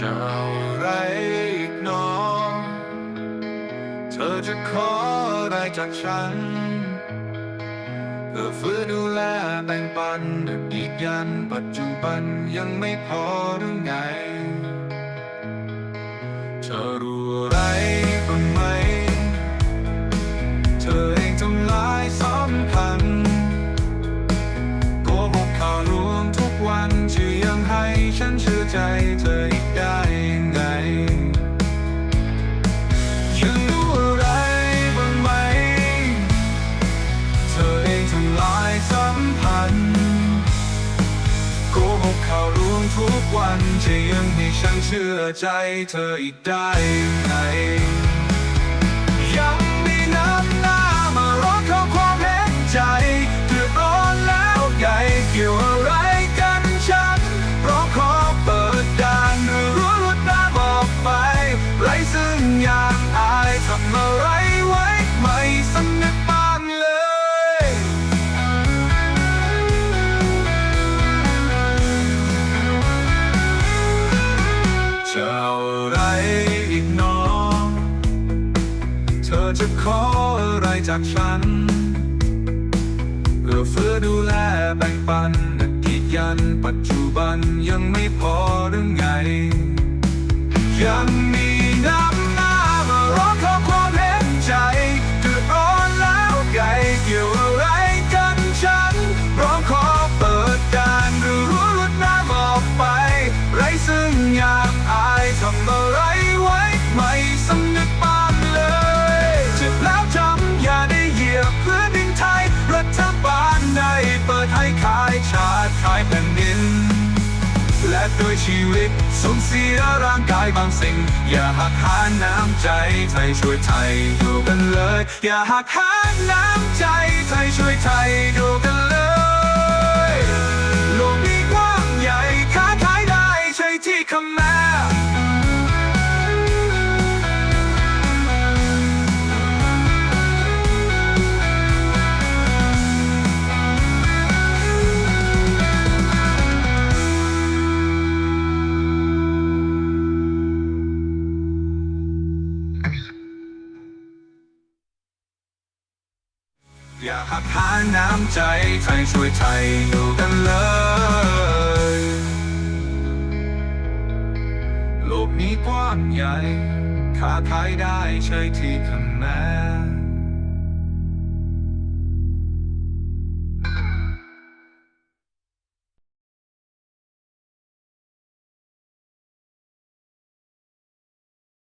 จะเอาอะไรอีกน้อง เธอจะขออะไรจากฉันเพื่อฟื้นดูแลแบ่งปันอดีกยันปัจจุบันยังไม่พอหรือไง วันจะยังให้ฉันเชื่อใจเธออีกได้ไหม จะขออะไรจากฉันเพื่อเฟื้อดูแลแบ่งปันอดีตยันปัจจุบันยังไม่พอหรือไง ยังมี ด้วยชีวิตสูญเสียร่างกายบางสิ่ง อย่าหักหาน้ำใจไทยช่วยไทยดูกันเลย อย่าหักหาน้ำใจไทยช่วยไทยดูกันเลยโลกนี้กว้างใหญ่ค้าขายได้ใช่ที่คำแม่ อยากหักหาน้ำใจไทยช่วยไทยอยู่กันเลยโลกนี้กว้างใหญ่ค้าขายได้ใช่ที่ทำแม่